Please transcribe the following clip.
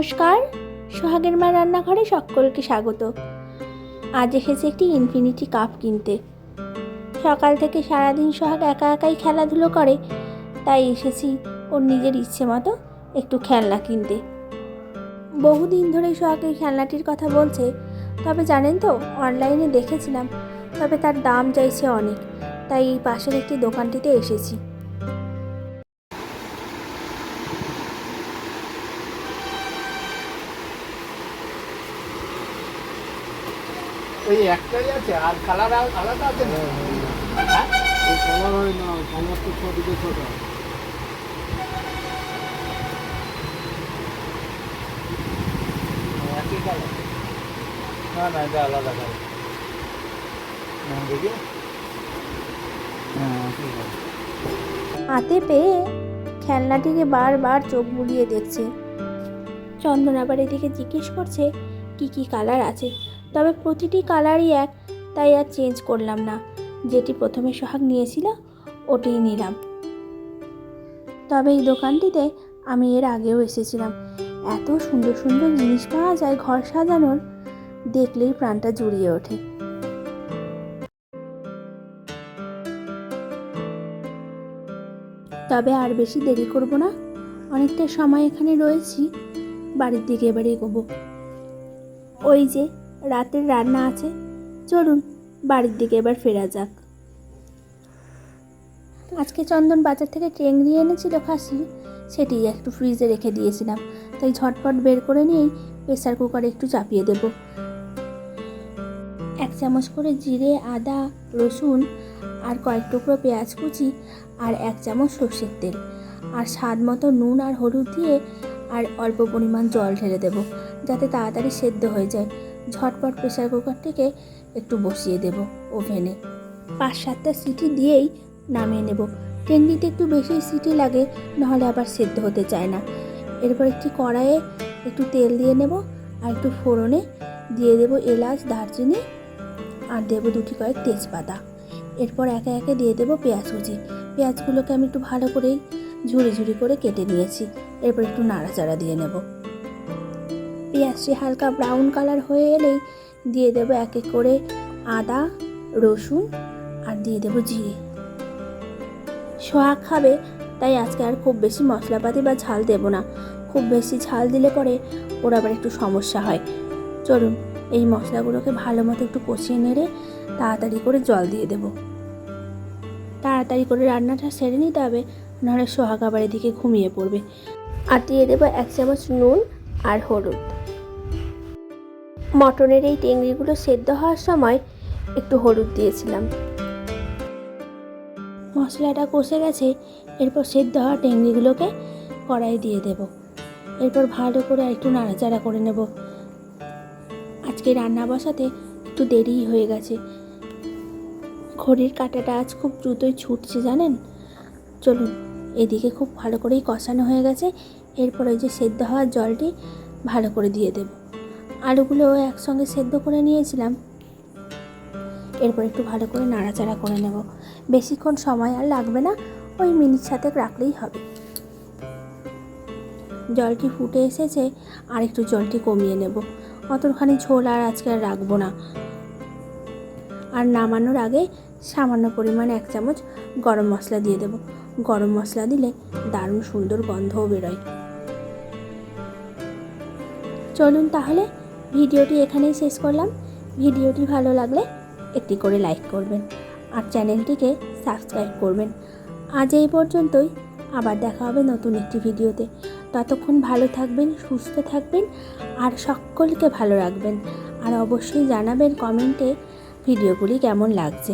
নমস্কার। সোহাগের মা রান্নাঘরে সকলকে স্বাগত। আজ এসেছে একটি ইনফিনিটি কাপ কিনতে। সকাল থেকে সারাদিন সোহাগ একা একাই খেলাধুলো করে, তাই এসেছি ওর নিজের ইচ্ছে মতো একটু খেলনা কিনতে। বহুদিন ধরে সোহাগ এই খেলনাটির কথা বলছে, তবে জানেন তো, অনলাইনে দেখেছিলাম, তবে তার দাম চাইছে অনেক, তাই এই পাশের একটি দোকানটিতে এসেছি। ওই একটাই আছে আর কালার আলাদা আছে না? কালার হয়। না কালার তো ছোটকে একই কালার না না এটা আলাদা কালার দেখি। হ্যাঁ হাতে পেয়ে খেলনাটিকে বারবার চোখ বুলিয়ে দেখছে। চন্দন আবার এদিকে জিজ্ঞেস করছে কি কি কালার আছে? তবে প্রতিটি কালারই এক, তাই আর চেঞ্জ করলাম না। যেটি প্রথমে সোহাগ নিয়েছিল, ওটিই নিলাম। তবে এই দোকানটিতে আমি এর আগেও এসেছিলাম। এত সুন্দর সুন্দর জিনিস পাওয়া যায় ঘর সাজানোর, দেখলেই প্রাণটা জুড়িয়ে ওঠে। তবে আর বেশি দেরি করব না, অনেকটা সময় এখানে রয়েছি, বাড়ির দিকে এবার এগোবো। ওই যে রাতের রান্না আছে, চলুন বাড়ির দিকে এবার ফেরা যাক। আজকে চন্দন বাজার থেকে টেংরি এনেছিল খাসি, সেটি একটু ফ্রিজে রেখে দিয়েছিলাম, তাই ঝটপট বের করে নিয়েই প্রেসার কুকারে একটু চাপিয়ে দেব। এক চামচ করে জিরে, আদা, রসুন আর কয়েক টুকরো পেঁয়াজ কুচি আর এক চামচ সর্ষের তেল আর স্বাদ মতো নুন আর হলুদ দিয়ে আর অল্প পরিমাণ জল ঢেলে দেব, যাতে তাড়াতাড়ি সেদ্ধ হয়ে যায়। ঝটপট প্রেসার কুকারটিকে একটু বসিয়ে দেব ওভেনে। পাঁচ সাতটা সিটি দিয়েই নামিয়ে নেব। টেঙ্গিতে একটু বেশি সিটি লাগে, নাহলে আবার সেদ্ধ হতে চায় না। এরপর একটি কড়াইয়ে একটু তেল দিয়ে নেব আর একটু ফোড়নে দিয়ে দেব এলাচ, দারচিনি আর দেবো দুটি কয়েক তেজপাতা। এরপর একে একে দিয়ে দেবো পেঁয়াজ কুচি। পেঁয়াজগুলোকে আমি একটু ভালো করেই ঝুড়ি ঝুড়ি করে কেটে নিয়েছি। এরপর একটু নাড়াচাড়া দিয়ে নেব। পেঁয়াজটি হালকা ব্রাউন কালার হয়ে এলেই দিয়ে দেবো এক এক করে আদা, রসুন আর দিয়ে দেবো জিরে। সোহাগ খাবে, তাই আজকে আর খুব বেশি মশলাপাতি বা ঝাল দেব না। খুব বেশি ঝাল দিলে পরে ওর আবার একটু সমস্যা হয়। চলুন, এই মশলাগুলোকে ভালো মতো একটু কষিয়ে নেড়ে তাড়াতাড়ি করে জল দিয়ে দেব। তাড়াতাড়ি করে রান্নাটা সেরে নিতে হবে, নাহলে সোহাগ আবার এদিকে ঘুমিয়ে পড়বে। আর দিয়ে দেবো এক চামচ নুন আর হলুদ। মটনের এই টেংরিগুলো সেদ্ধ হওয়ার সময় একটু হলুদ দিয়েছিলাম। মশলাটা কষে গেছে, এরপর সেদ্ধ হওয়া টেংরিগুলোকে কড়াই দিয়ে দেব। এরপর ভালো করে একটু নাড়াচাড়া করে নেব। আজকে রান্না বসাতে একটু দেরিই হয়ে গেছে। ঘড়ির কাঁটাটা আজ খুব দ্রুতই ছুটছে জানেন? চলুন। এদিকে খুব ভালো করেই কষানো হয়ে গেছে। এরপর ওই যে সেদ্ধ হওয়ার জলটি ভালো করে দিয়ে দেব। আলুগুলো একসঙ্গে সেদ্ধ করে নিয়েছিলাম। এরপর একটু ভালো করে নাড়াচাড়া করে নেব। বেশিক্ষণ সময় আর লাগবে না, ওই মিনিট সাথে রাখলেই হবে। জলটি ফুটে এসেছে আর একটু জলটি কমিয়ে নেব। অতখানি ঝোল আর আজকে আর রাখব না। আর নামানোর আগে সামান্য পরিমাণে এক চামচ গরম মশলা দিয়ে দেব। গরম মশলা দিলে দারুণ সুন্দর গন্ধও বেরোয়। চলুন তাহলে ভিডিওটি এখানেই শেষ করলাম। ভিডিওটি ভালো লাগলে একটি করে লাইক করবেন আর চ্যানেলটিকে সাবস্ক্রাইব করবেন। আজ এই পর্যন্তই, আবার দেখা হবে নতুন একটি ভিডিওতে। ততক্ষণ ভালো থাকবেন, সুস্থ থাকবেন আর সকলকে ভালো রাখবেন। আর অবশ্যই জানাবেন কমেন্টে ভিডিওগুলি কেমন লাগছে?